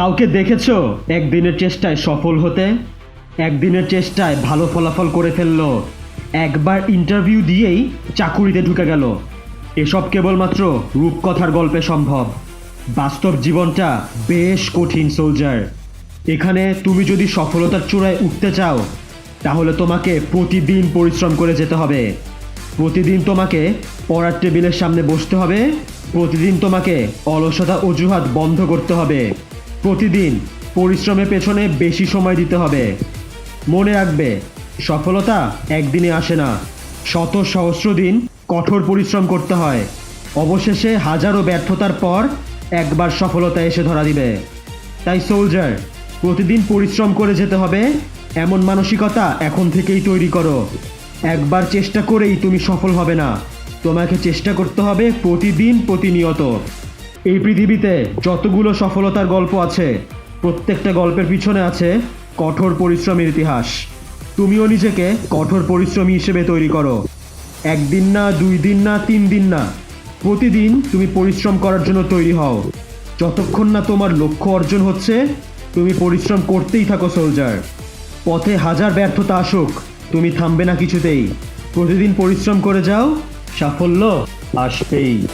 কাউকে দেখেছ? একদিনের চেষ্টায় সফল হতে, একদিনের চেষ্টায় ভালো ফলাফল করে ফেলল। একবার ইন্টারভিউ দিয়েই চাকুরিতে ঢুকে গেল। এসব কেবলমাত্র রূপকথার গল্পে সম্ভব। বাস্তব জীবনটা বেশ কঠিন সোলজার এখানে তুমি যদি সফলতার চূড়ায় উঠতে চাও, তাহলে তোমাকে প্রতিদিন পরিশ্রম করে যেতে হবে। প্রতিদিন তোমাকে পড়ার টেবিলের সামনে বসতে হবে। প্রতিদিন তোমাকে অলসতা অজুহাত বন্ধ করতে হবে। প্রতিদিন পরিশ্রমের পেছনে বেশি সময় দিতে হবে। মনে রাখবে, সফলতা একদিনে আসে না। শত সহস্র দিন কঠোর পরিশ্রম করতে হয়। অবশেষে হাজারো ব্যর্থতার পর একবার সফলতা এসে ধরা দিবে। তাই সোলজার প্রতিদিন পরিশ্রম করে যেতে হবে। এমন মানসিকতা এখন থেকেই তৈরি করো। একবার চেষ্টা করেই তুমি সফল হবে না। তোমাকে চেষ্টা করতে হবে প্রতিদিন প্রতিনিয়ত। এই পৃথিবীতে যতগুলো সফলতার গল্প আছে, প্রত্যেকটা গল্পের পিছনে আছে কঠোর পরিশ্রমের ইতিহাস। তুমিও নিজেকে কঠোর পরিশ্রমী হিসেবে তৈরি করো। একদিন না, দুই দিন না, তিন দিন না, প্রতিদিন তুমি পরিশ্রম করার জন্য তৈরি হও। যতক্ষণ না তোমার লক্ষ্য অর্জন হচ্ছে, তুমি পরিশ্রম করতেই থাকো, সোলজার। পথে হাজার ব্যর্থতা আসুক, তুমি থামবে না কিছুতেই। প্রতিদিন পরিশ্রম করে যাও, সাফল্য আসবেই